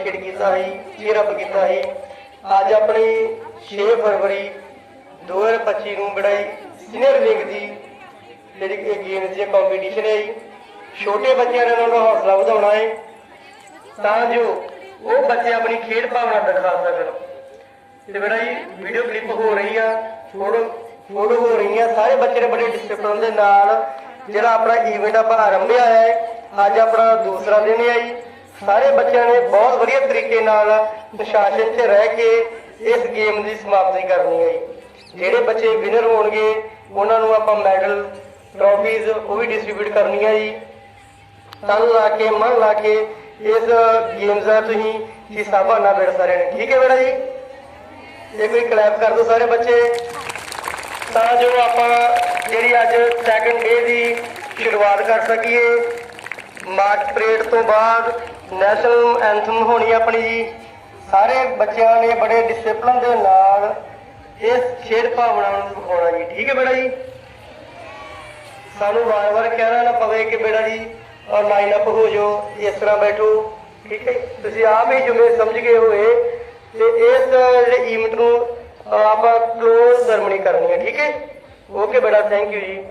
Participate ਕੀਤਾ ਸੀ cheer up ਕੀਤਾ ਸੀ। ਅੱਜ ਆਪਣੀ 6 ਫਰਵਰੀ 2025 ਨੂੰ ਬੜਾਈ ਸੀਨੀਅਰ ਲੀਗ ਦੀ ਜਿਹੜੀ ਇਹ ਗੇਮ ਦੀ ਕੰਪੀਟੀਸ਼ਨ ਹੈ ਛੋਟੇ ਬੱਚਿਆਂ ਨੇ ਉਹਨਾਂ ਹੌਸਲਾ ਵਧਾਉਣਾ ਹੈ। ਤਾਂ ਜੋ ਉਹ ਬੱਚੇ ਆਪਣੀ ਖੇਡ ਭਾਵਨਾ ਦਿਖਾ ਸਕਣ ਤੇ ਬੜਾ ਜੀ ਵੀਡੀਓ ਕਲਿੱਪ ਹੋ ਰਹੀ ਆ ਫੋਟੋ ਫੋਟੋ ਹੋ ਰਹੀ ਆ। ਸਾਰੇ ਬੱਚੇ ਨੇ ਬੜੇ ਡਿਸਪਲਿਨ ਦੇ ਨਾਲ ਜਿਹੜਾ ਆਪਣਾ ਈਵੈਂਟ ਆਪਾਂ ਆਰੰਭਿਆ ਹੈ, ਅੱਜ ਆਪਣਾ ਦੂਸਰਾ ਦਿਨ ਹੈ ਜੀ। ਸਾਰੇ ਬੱਚਿਆਂ ਨੇ ਬਹੁਤ ਵਧੀਆ ਤਰੀਕੇ ਨਾਲ ਅਨੁਸ਼ਾਸਨ 'ਚ ਰਹਿ ਕੇ ਇਸ ਗੇਮ ਦੀ ਸਮਾਪਤੀ ਕਰਨੀ ਹੈ ਜੀ। ਜਿਹੜੇ ਬੱਚੇ ਵਿਨਰ ਹੋਣਗੇ, ਉਹਨਾਂ ਨੂੰ ਆਪਾਂ ਮੈਡਲ ਟਰੋਫੀਜ਼ ਉਹ ਵੀ ਡਿਸਟ੍ਰੀਬਿਊਟ ਕਰਨੀਆਂ ਜੀ। ਤਨ ਲਾ ਕੇ ਮਨ ਲਾ ਕੇ ਇਸ ਗੇਮਸ ਦਾ ਤੁਸੀਂ ਹਿੱਸਾ ਬਣਨਾ ਬੇੜਾ ਸਾਰਿਆਂ ਨੇ। ਠੀਕ ਹੈ ਬੇੜਾ ਜੀ? ਇਹ ਕੋਈ ਕਲੈਪ ਕਰ ਦਿਓ ਸਾਰੇ ਬੱਚੇ। ਤਾਂ ਜੋ ਆਪਾਂ ਜਿਹੜੀ ਅੱਜ ਸੈਕੰਡ ਡੇ ਦੀ ਸ਼ੁਰੂਆਤ ਕਰ ਸਕੀਏ। ਮਾਰਚ ਪਰੇਡ ਤੋਂ ਬਾਅਦ ਨੈਸ਼ਨਲ ਐਂਥਮ ਹੋਣੀ ਆਪਣੀ ਜੀ। ਸਾਰੇ ਬੱਚਿਆਂ ਨੇ ਬੜੇ ਡਿਸਪਲਿਨ ਦੇ ਨਾਲ ਇਸ ਖੇਡ ਭਾਵਨਾ ਨੂੰ ਦਿਖਾਉਣਾ ਜੀ। ਠੀਕ ਹੈ ਬੇੜਾ ਜੀ? ਸਾਨੂੰ ਵਾਰ-ਵਾਰ ਕਹਿਣਾ ਨਾ ਪਵੇ ਕਿ ਬੇੜਾ ਜੀ ਲਾਈਨ ਅਪ ਹੋ ਜਾਓ, ਇਸ ਤਰ੍ਹਾਂ ਬੈਠੋ। ਠੀਕ ਹੈ ਤੁਸੀਂ ਆਪ ਹੀ ਜੁਮੇ ਸਮਝ ਗਏ ਹੋਏ ਤੇ ਇਸ ਜਿਹੜੇ ਇਵੈਂਟ ਨੂੰ ਆਪਾਂ ਕਲੋਜ਼ ਸਰਮਨੀ ਕਰਨੀ ਹੈ। ਠੀਕ ਹੈ? ਓਕੇ ਬੇੜਾ ਥੈਂਕ ਯੂ ਜੀ।